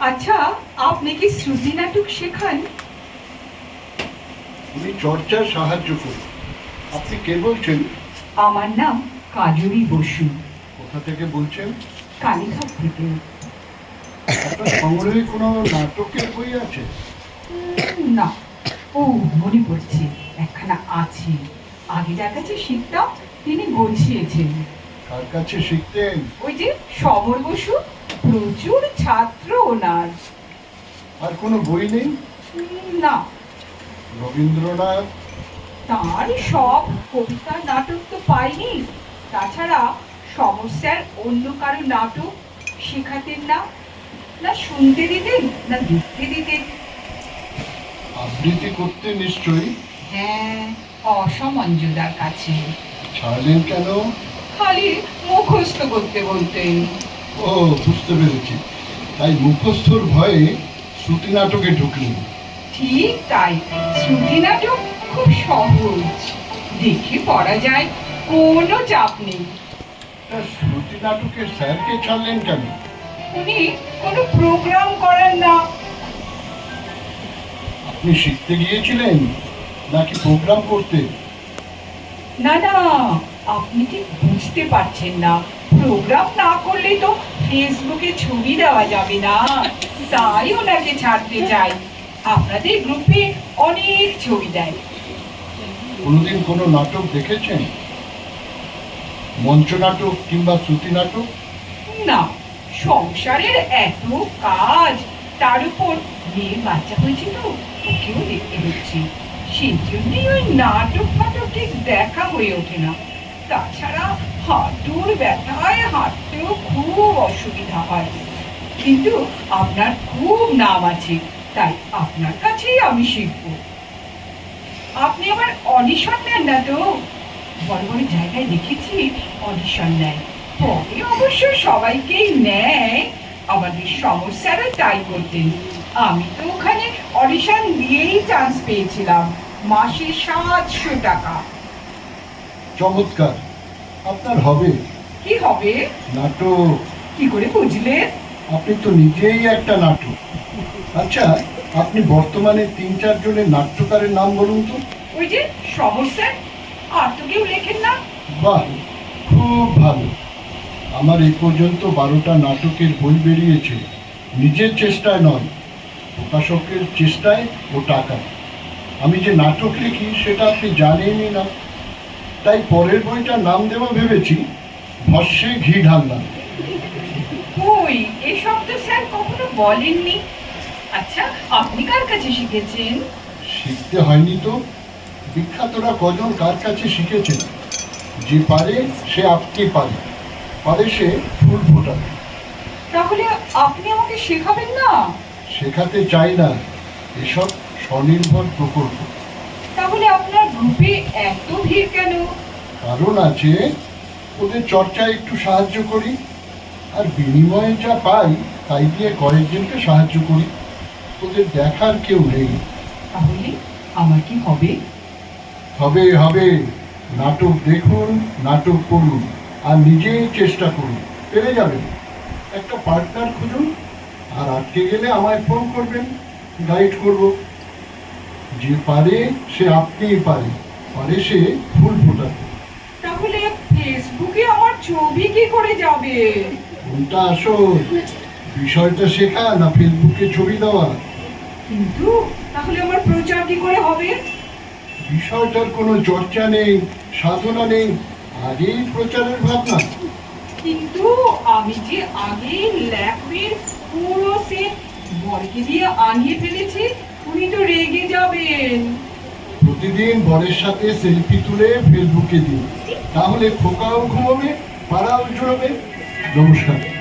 আচ্ছা আপনি কি শ্রুতি নাটক শেখান? আমি চর্চার সাহায্য করি। আপনি কে বলছেন? আমার নাম কাজরি বসু। কোথা থেকে বলছেন? কালীঘাট থেকে। আপনার সংগ্রহে কোনো নাটকের বই আছে? না। ও মনে পড়ছে একখানা আছে। আগে যার কাছে শিখতাম তিনি গছিয়েছেন। কার কাছে শিখতেন? ওই যে সমর বসু প্রচুর ছাত্র ওনার। আর কোনো বই নেই? না। রবীন্দ্রনাথ? তার সব কবিতা নাটক তো পাইনি। তাছাড়া সমস্যার অন্য কারও নাটক শেখাতেন না? না শুনতে দিতেন না লিখতে দিতেন? আবৃত্তি করতে নিশ্চয়ই? হ্যাঁ অসমঞ্জুদার কাছে। ছাড়লেন কেন? খালি মুখস্থ করতে বলতেন। ও বুঝতে পেরেছি। তাই মুখস্থর ভয়ে শ্রুতি নাটকে ঢুকলেন। ঠিক তাই। শ্রুতি নাটক খুব সহজ। দেখে পড়া যায় কোনো চাপ নেই। তা শ্রুতি নাটকের স্যারকে ছাড়লেন কেন? উনি কোনো প্রোগ্রাম করেন না। আপনি শিখতে গিয়েছিলেন নাকি প্রোগ্রাম করতে? না না আপনি ঠিক বুঝতে পারছেন না। প্রোগ্রাম না করলে তো ফেসবুকে ছবি দেওয়া যাবে না। তাই ওনাকে ছাড়তে চাই। আপনাদের গ্রুপে অনেক ছবি দেয়। কোনোদিন কোনো নাটক দেখেছেন? মঞ্চ নাটক কিংবা শ্রুতি নাটক? না সংসারের এত কাজ তার উপর মেয়ে বাচ্চা হয়েছে তো। ওকেও দেখতে হচ্ছে। সেই জন্যই ওই নাটক ফাটক ঠিক দেখা হয়ে ওঠে না। তাছাড়া হাঁটুর ব্যথায় হাঁটতেও খুব অসুবিধা হয়। কিন্তু আপনার খুব নাম আছে, তাই আপনার কাছেই আমি শিখব। আপনি আবার অডিশন নেন না তো? বড় বড় জায়গায় দেখেছি অডিশন নেয় পরে অবশ্য সবাইকেই নেয়, আমাদের সমস্যারও তাই করতেন। আমি তো ওখানে অডিশন দিয়েই চান্স পেয়েছিলাম। মাসে সাতশো টাকা। চমৎকার। আপনার হবে? কি হবে? নাটক। কি করে বুঝলেন আপনি তো নিজেই একটা নাটক। আচ্ছা আপনি বর্তমানে তিন চারজনের নাট্যকারের নাম বলুন তো। ওই যে সমস্যা আর তো কেউ লেখেন না। বাহ খুব ভালো। আমার এই পর্যন্ত বারোটা নাটকের বই বেরিয়েছে। নিজের চেষ্টায় নয় প্রকাশকের চেষ্টায় ও টাকা আমি যে নাটক লিখি সেটা আপনি জানেনই না। তাই পরের বইটার নাম দেওয়া ভেবেছি ভস্যে ঘি কই? এসব তো স্যার কখনো বলেননি। আচ্ছা আপনি কার কাছে শিখেছেন? শিখতে হয়নি তো। বিখ্যাতরা কজন কার কাছে শিখেছেন? যে পারে সে আপনি পারে। পারে সে ফুল ফোটাতে তাহলে আপনি আমাকে শেখাবেন না? শেখাতে চাই না। এসব স্বনির্ভর প্রকল্প। তাহলে আপনার গ্রুপে এত ভিড় কেন? কারণ আছে ওদের চর্চায় একটু সাহায্য করি। আর বিনিময়ে যা পাই তাই দিয়ে কয়েকজনকে সাহায্য করি। ওদের দেখার কেউ নেই। তাহলে আমার কি হবে? হবে হবে। নাটক দেখুন নাটক করুন আর নিজেই চেষ্টা করুন। পেরে যাবেন। একটা পার্টনার খুঁজুন। আর আটকে গেলে আমায় ফোন করবেন গাইড করব। যে পারে সে আপনিই পারে পারে সে ফুল ফোটাতে। তাহলে ফেসবুকে আমার ছবি কি করে যাবে? কোনটা আসল? বিষয়টা শেখা না ফেসবুকে ছবি দেওয়া? কিন্তু তাহলে আমার প্রচার কি করে হবে? বিষয়টার কোনো চর্চা নেই সাধনা নেই আগেই প্রচারের ভাবনা। আমি যে আগে ল্যাপের পুরো সেট বরকে দিয়ে আনিয়ে ফেলেছি, উনি তো রেগে যাবেন। প্রতিদিন বরের সাথে সেলফি তুলে ফেসবুকে দিন। তাহলে খোকাও ঘুমোবে, পাড়াও জুড়বে। নমস্কার।